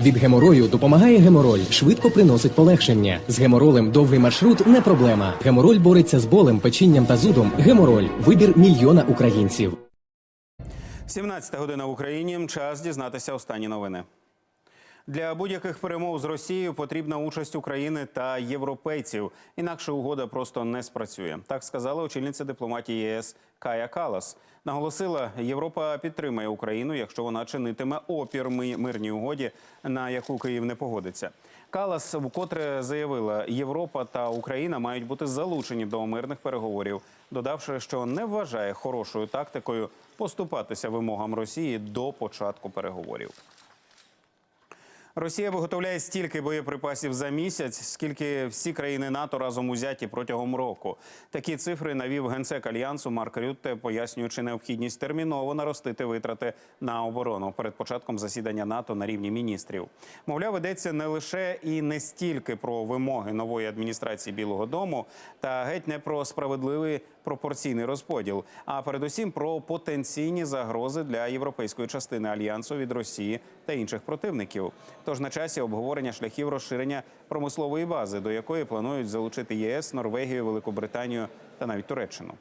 Від геморою допомагає гемороль, швидко приносить полегшення. З геморолем довгий маршрут не проблема. Гемороль бореться з болем, печінням та зудом. Гемороль вибір мільйона українців. 17 година в Україні. Час дізнатися останні новини. Для будь-яких перемов з Росією потрібна участь України та європейців. Інакше угода просто не спрацює. Так сказала очільниця дипломатії ЄС Кая Калас. Наголосила, Європа підтримає Україну, якщо вона чинитиме опір мирній угоді, на яку Київ не погодиться. Калас вкотре заявила, Європа та Україна мають бути залучені до мирних переговорів, додавши, що не вважає хорошою тактикою поступатися вимогам Росії до початку переговорів. Росія виготовляє стільки боєприпасів за місяць, скільки всі країни НАТО разом узяті протягом року. Такі цифри навів генсек альянсу Марк Рютте, пояснюючи необхідність терміново наростити витрати на оборону перед початком засідання НАТО на рівні міністрів. Мовляв, йдеться не лише і не стільки про вимоги нової адміністрації Білого Дому, та геть не про справедливий пропорційний розподіл, а передусім про потенційні загрози для європейської частини альянсу від Росії та інших противників. Тож на часі обговорення шляхів розширення промислової бази, до якої планують залучити ЄС, Норвегію, Велику Британію та навіть Туреччину.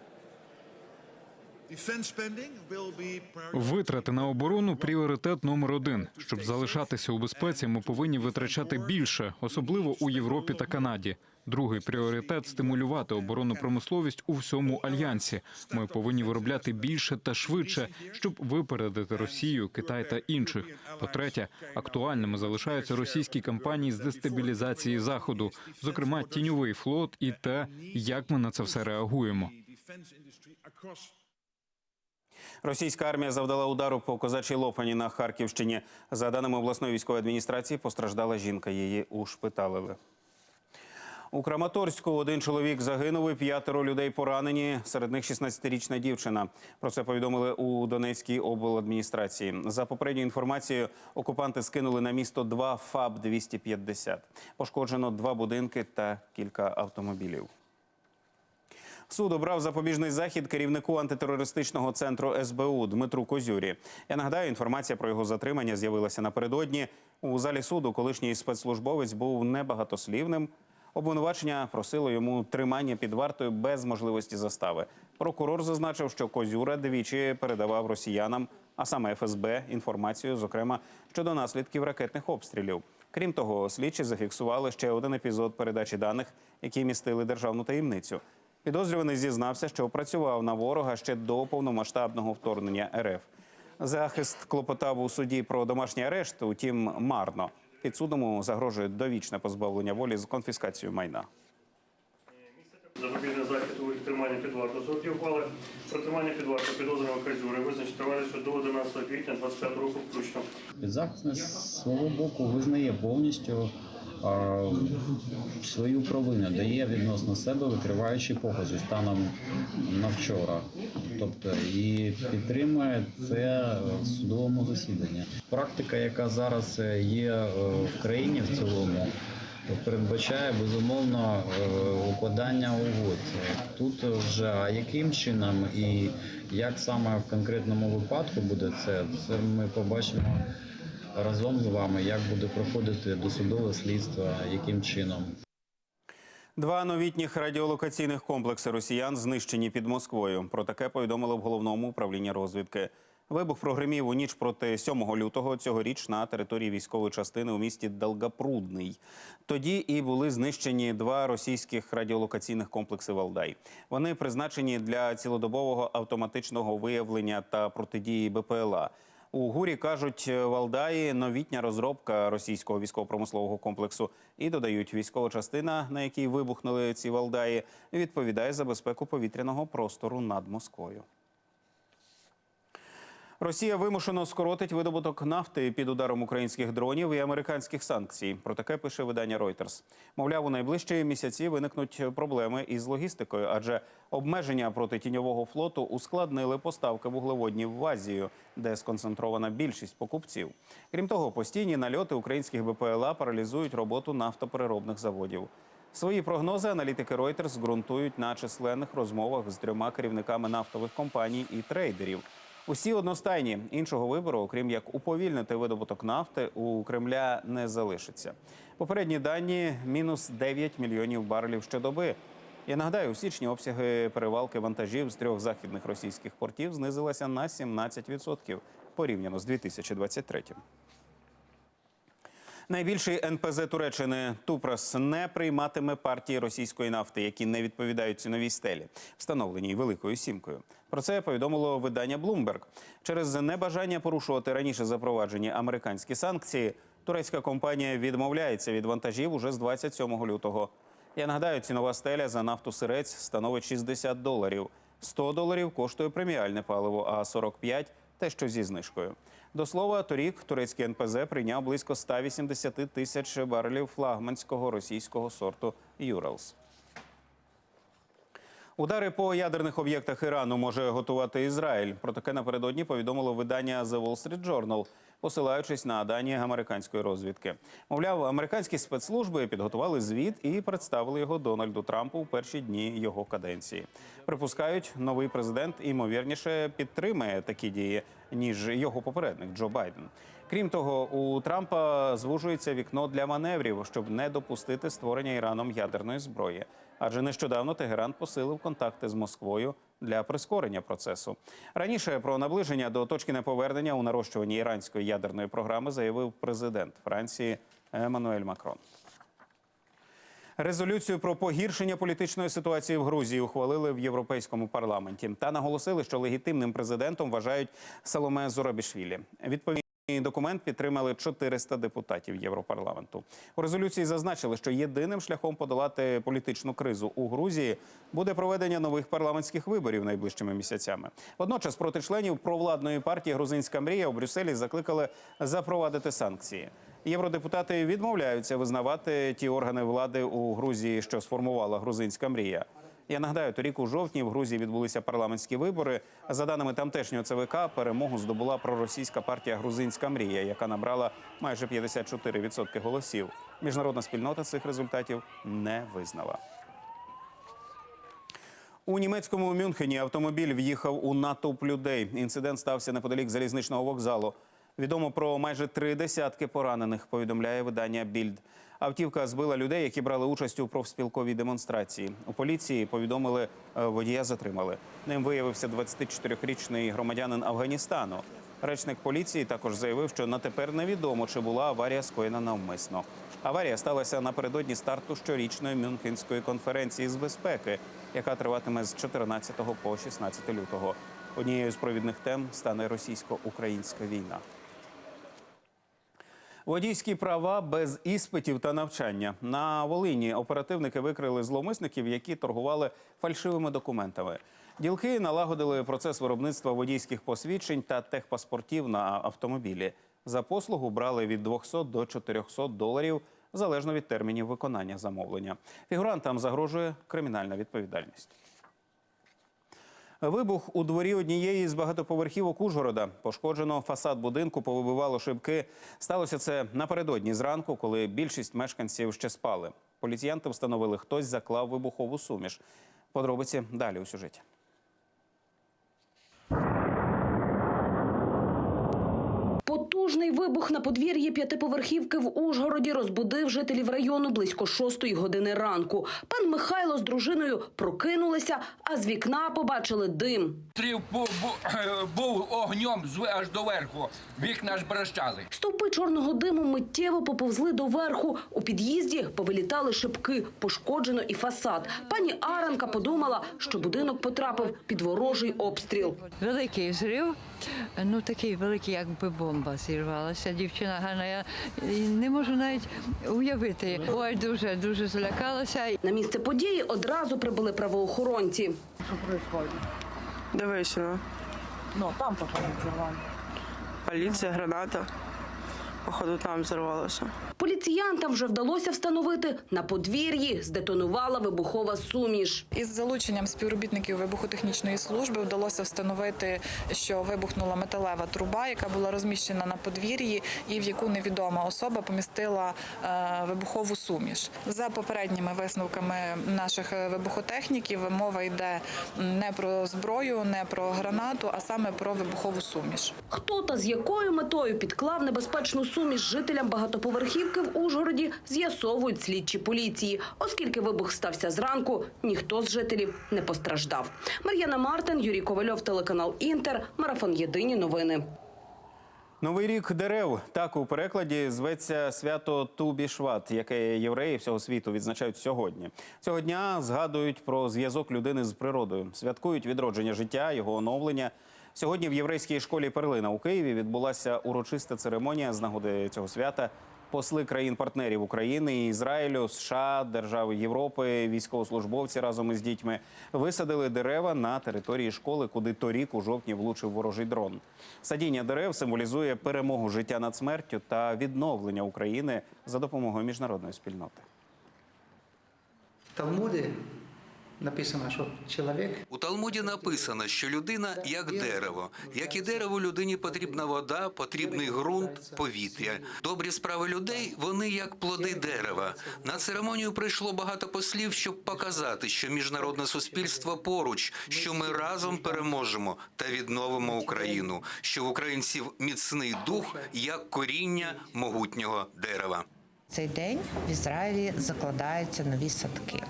Витрати на оборону пріоритет номер один. Щоб залишатися у безпеці, ми повинні витрачати більше, особливо у Європі та Канаді. Другий пріоритет стимулювати оборонну промисловість у всьому альянсі. Ми повинні виробляти більше та швидше, щоб випередити Росію, Китай та інших. По-третє, актуальними залишаються російські кампанії з дестабілізації заходу, зокрема тіньовий флот і те, як ми на це все реагуємо. Російська армія завдала удару по козачій Лопані на Харківщині. За даними обласної військової адміністрації, постраждала жінка. Її ушпиталили. У Краматорську один чоловік загинув і п'ятеро людей поранені. Серед них 16-річна дівчина. Про це повідомили у Донецькій обладміністрації. За попередньою інформацією, окупанти скинули на місто два ФАБ 250 Пошкоджено два будинки та кілька автомобілів. Суд обрав запобіжний захід керівнику антитерористичного центру СБУ Дмитру Козюрі. Я нагадаю, інформація про його затримання з'явилася напередодні. У залі суду колишній спецслужбовець був небагатослівним. Обвинувачення просило йому тримання під вартою без можливості застави. Прокурор зазначив, що Козюра двічі передавав росіянам, а саме ФСБ, інформацію, зокрема щодо наслідків ракетних обстрілів. Крім того, слідчі зафіксували ще один епізод передачі даних, які містили державну таємницю. Підозрюваний зізнався, що опрацював на ворога ще до повномасштабного вторгнення РФ. Захист клопотав у суді про домашній арешт, утім марно. Підсудному загрожує довічне позбавлення волі з конфіскацією майна. Запобіжний захід у тримання під вартою. Сроки ухвали про тримання під вартою підозрюваного Казюри визначить тривалістю до 11 квітня 25 року включно. Підзахисний з свого боку визнає повністю свою провину, дає відносно себе викриваючи покази станом на вчора. Тобто і підтримує це в судовому засіданні. Практика, яка зараз е, є е, в країні в цілому. Передбачає безумовно е, укладання угод. Тут вже а яким чином і як саме в конкретному випадку буде це, це ми побачимо разом з вами, як буде проходити досудове слідство, яким чином. Два новітніх радіолокаційних комплекси росіян знищені під Москвою. Про таке повідомили в головному управлінні розвідки. Вибух прогримів у ніч проти 7 лютого цьогоріч на території військової частини у місті Долгопрудний. Тоді і були знищені два російських радіолокаційних комплекси Валдай. Вони призначені для цілодобового автоматичного виявлення та протидії БПЛА. У гурі кажуть, Валдаї новітня розробка російського військово-промислового комплексу і додають, військова частина, на якій вибухнули ці Валдаї, відповідає за безпеку повітряного простору над Москвою. Росія вимушено скоротить видобуток нафти під ударом українських дронів і американських санкцій. Про таке пише видання Reuters. Мовляв, у найближчі місяці виникнуть проблеми із логістикою, адже обмеження проти тіньового флоту ускладнили поставки вуглеводнів в Азію, де сконцентрована більшість покупців. Крім того, постійні нальоти українських БПЛА паралізують роботу нафтопереробних заводів. Свої прогнози аналітики Reuters ґрунтують на численних розмовах з трьома керівниками нафтових компаній і трейдерів. Усі одностайні іншого вибору, окрім як уповільнити видобуток нафти, у Кремля не залишиться. Попередні дані мінус 9 мільйонів барелів щодоби. Я нагадаю, у січні обсяги перевалки вантажів з трьох західних російських портів знизилися на 17% порівняно з 2023. Найбільший НПЗ Туреччини Тупрас не прийматиме партії російської нафти, які не відповідають ціновій стелі, встановленій великою сімкою. Про це повідомило видання Bloomberg. Через небажання порушувати раніше запроваджені американські санкції. Турецька компанія відмовляється від вантажів уже з 27 лютого. Я нагадаю, цінова стеля за нафту сирець становить 60 доларів. 100 доларів коштує преміальне паливо, а 45 – те, що зі знижкою. До слова, торік турецький НПЗ прийняв близько 180 тисяч барелів флагманського російського сорту Юралс. Удари по ядерних об'єктах Ірану може готувати Ізраїль. Про таке напередодні повідомило видання The Wall Street Journal, посилаючись на дані американської розвідки. Мовляв, американські спецслужби підготували звіт і представили його Дональду Трампу у перші дні його каденції. Припускають, новий президент імовірніше підтримає такі дії ніж його попередник Джо Байден. Крім того, у Трампа звужується вікно для маневрів, щоб не допустити створення Іраном ядерної зброї. Адже нещодавно Тегеран посилив контакти з Москвою для прискорення процесу. Раніше про наближення до точки неповернення у нарощуванні іранської ядерної програми заявив президент Франції Еммануель Макрон. Резолюцію про погіршення політичної ситуації в Грузії ухвалили в Європейському парламенті та наголосили, що легітимним президентом вважають Саломе Зорабішвілі. Відповідний документ підтримали 400 депутатів Європарламенту. У резолюції зазначили, що єдиним шляхом подолати політичну кризу у Грузії буде проведення нових парламентських виборів найближчими місяцями. Водночас проти членів провладної партії Грузинська мрія у Брюсселі закликали запровадити санкції. Євродепутати відмовляються визнавати ті органи влади у Грузії, що сформувала грузинська мрія. Я нагадаю, торік у жовтні в Грузії відбулися парламентські вибори. За даними тамтешнього ЦВК, перемогу здобула проросійська партія Грузинська мрія, яка набрала майже 54% голосів. Міжнародна спільнота цих результатів не визнала. У німецькому Мюнхені автомобіль в'їхав у натовп людей. Інцидент стався неподалік залізничного вокзалу. Відомо про майже три десятки поранених. Повідомляє видання Більд. Автівка збила людей, які брали участь у профспілковій демонстрації. У поліції повідомили, е, водія затримали. Ним виявився 24-річний громадянин Афганістану. Речник поліції також заявив, що на тепер невідомо, чи була аварія скоєна навмисно. Аварія сталася напередодні старту щорічної Мюнхенської конференції з безпеки, яка триватиме з 14 по 16 лютого. Однією з провідних тем стане російсько-українська війна. Водійські права без іспитів та навчання на Волині оперативники викрили зловмисників, які торгували фальшивими документами. Ділки налагодили процес виробництва водійських посвідчень та техпаспортів на автомобілі. За послугу брали від 200 до 400 доларів залежно від термінів виконання замовлення. Фігурантам загрожує кримінальна відповідальність. Вибух у дворі однієї з багатоповерхівок Ужгорода. Пошкоджено фасад будинку, повибивало шибки. Сталося це напередодні зранку, коли більшість мешканців ще спали. Поліціянти встановили, хтось заклав вибухову суміш. Подробиці далі у сюжеті. Потужний вибух на подвір'ї п'ятиповерхівки в Ужгороді розбудив жителів району близько шостої години ранку. Пан Михайло з дружиною прокинулися, а з вікна побачили дим. Стрів був, був, огнем з- аж до верху. Вікна ж брещали. Стовпи чорного диму миттєво поповзли до верху. У під'їзді повилітали шибки, пошкоджено і фасад. Пані Аранка подумала, що будинок потрапив під ворожий обстріл. Великий взрив, ну такий великий, якби бомба зірвалася. Дівчина гарна, я не можу навіть уявити. Ой, дуже дуже злякалася. На місце події одразу прибули правоохоронці. Що Дивись, ну. Ну, там взорвали. Поліція, граната. Походу там зірвалося. Поліціянтам вже вдалося встановити на подвір'ї здетонувала вибухова суміш. Із залученням співробітників вибухотехнічної служби вдалося встановити, що вибухнула металева труба, яка була розміщена на подвір'ї, і в яку невідома особа помістила е, вибухову суміш. За попередніми висновками наших е, вибухотехніків, мова йде не про зброю, не про гранату, а саме про вибухову суміш. Хто та з якою метою підклав небезпечну суміш жителям багатоповерхівки в Ужгороді, з'ясовують слідчі поліції. Оскільки вибух стався зранку, ніхто з жителів не постраждав. Мар'яна Мартин, Юрій Ковальов, телеканал Інтер, марафон Єдині новини. Новий рік дерев так у перекладі зветься свято Тубішват, яке євреї всього світу відзначають сьогодні. Цього дня згадують про зв'язок людини з природою, святкують відродження життя, його оновлення. Сьогодні в єврейській школі Перлина у Києві відбулася урочиста церемонія з нагоди цього свята. Посли країн-партнерів України, Ізраїлю, США, держави Європи, військовослужбовці разом із дітьми висадили дерева на території школи, куди торік у жовтні влучив ворожий дрон. Садіння дерев символізує перемогу життя над смертю та відновлення України за допомогою міжнародної спільноти. В Талмуді написано, що чоловік У Талмуді написано, що людина як дерево. Як і дереву, людині потрібна вода, потрібний ґрунт, повітря. Добрі справи людей вони як плоди дерева. На церемонію прийшло багато послів, щоб показати, що міжнародне суспільство поруч, що ми разом переможемо та відновимо Україну. Що в українців міцний дух як коріння могутнього дерева. Цей день в Ізраїлі закладаються нові садки.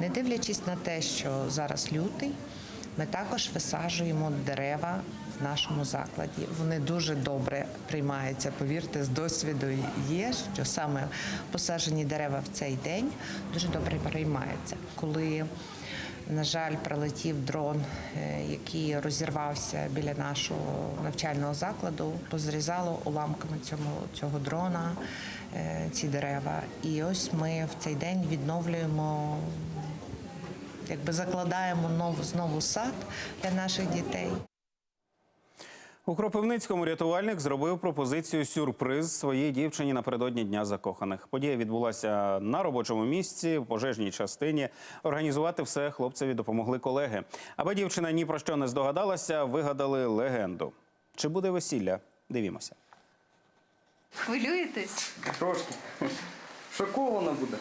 Не дивлячись на те, що зараз лютий, ми також висаджуємо дерева в нашому закладі. Вони дуже добре приймаються. Повірте, з досвіду є, що саме посаджені дерева в цей день дуже добре приймаються. Коли на жаль, прилетів дрон, е, який розірвався біля нашого навчального закладу. Позрізало уламками цього, цього дрона е, ці дерева. І ось ми в цей день відновлюємо, якби закладаємо нову знову сад для наших дітей. У Кропивницькому рятувальник зробив пропозицію сюрприз своїй дівчині напередодні дня закоханих. Подія відбулася на робочому місці в пожежній частині. Організувати все хлопцеві допомогли колеги. Аби дівчина ні про що не здогадалася, вигадали легенду. Чи буде весілля? Дивімося. Хвилюєтесь? трошки шокована буде.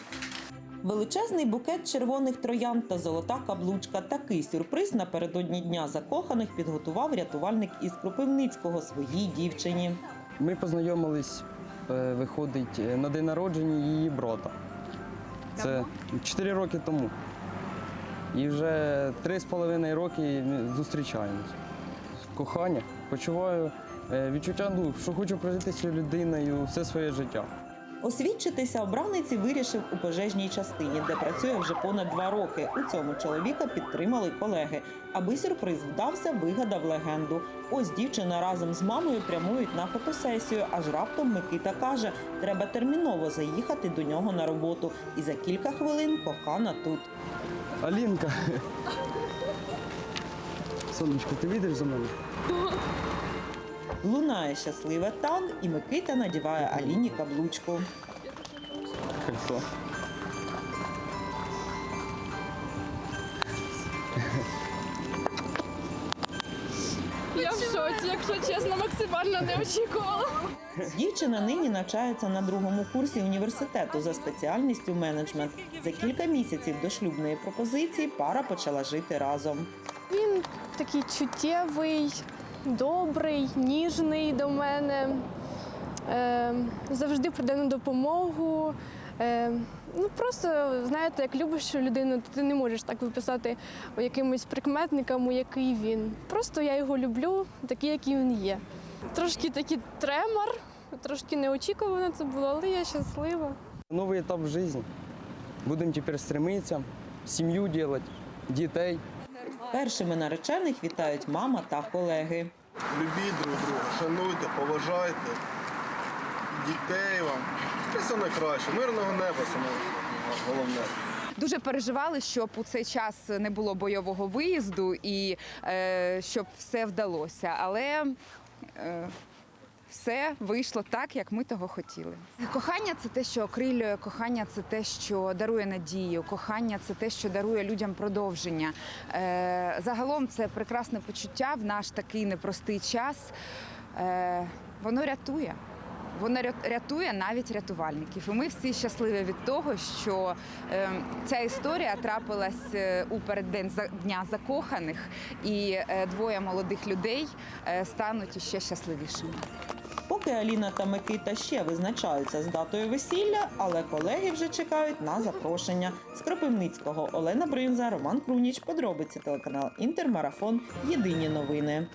Величезний букет червоних троянд та золота каблучка. Такий сюрприз напередодні дня закоханих підготував рятувальник із Кропивницького своїй дівчині. Ми познайомились, е, виходить, е, на день народження її брата. Це 4 роки тому. І вже 3,5 роки зустрічаємось. Кохання, почуваю е, відчуття, ну, що хочу прожити з цією людиною все своє життя. Освідчитися обраниці вирішив у пожежній частині, де працює вже понад два роки. У цьому чоловіка підтримали колеги. Аби сюрприз вдався, вигадав легенду. Ось дівчина разом з мамою прямують на фотосесію. Аж раптом Микита каже, треба терміново заїхати до нього на роботу. І за кілька хвилин кохана тут. Алінка. Сонечко, ти вийдеш за мене? Лунає щасливе так, і Микита надіває Аліні каблучку. Кольцо. Я в шоці, якщо чесно, максимально не очікувала. Дівчина нині навчається на другому курсі університету за спеціальністю менеджмент. За кілька місяців до шлюбної пропозиції пара почала жити разом. Він такий чуттєвий, добрий, ніжний до мене. Е, завжди прийде на допомогу. Е, ну просто знаєте, як любиш людину, то ти не можеш так виписати якимось прикметникам, який він. Просто я його люблю, такий, який він є. Трошки такий тремор, трошки неочікувано це було, але я щаслива. Новий етап в житті. Будемо тепер стремитися, сім'ю робити, дітей. Першими наречених вітають мама та колеги. Любіть друг друга, шануйте, поважайте дітей вам. Це найкраще. Мирного неба саме головне. Дуже переживали, щоб у цей час не було бойового виїзду і е, щоб все вдалося. Але е, все вийшло так, як ми того хотіли. Кохання це те, що окрилює, кохання це те, що дарує надію, кохання це те, що дарує людям продовження. Е, загалом це прекрасне почуття в наш такий непростий час. Е, воно рятує. Воно рятує навіть рятувальників. І ми всі щасливі від того, що е, ця історія трапилась е, у переддень дня закоханих, і е, двоє молодих людей е, стануть іще щасливішими. Поки Аліна та Микита ще визначаються з датою весілля, але колеги вже чекають на запрошення. З Кропивницького Олена Бринза, Роман Круніч. Подробиці телеканал Інтермарафон. Єдині новини.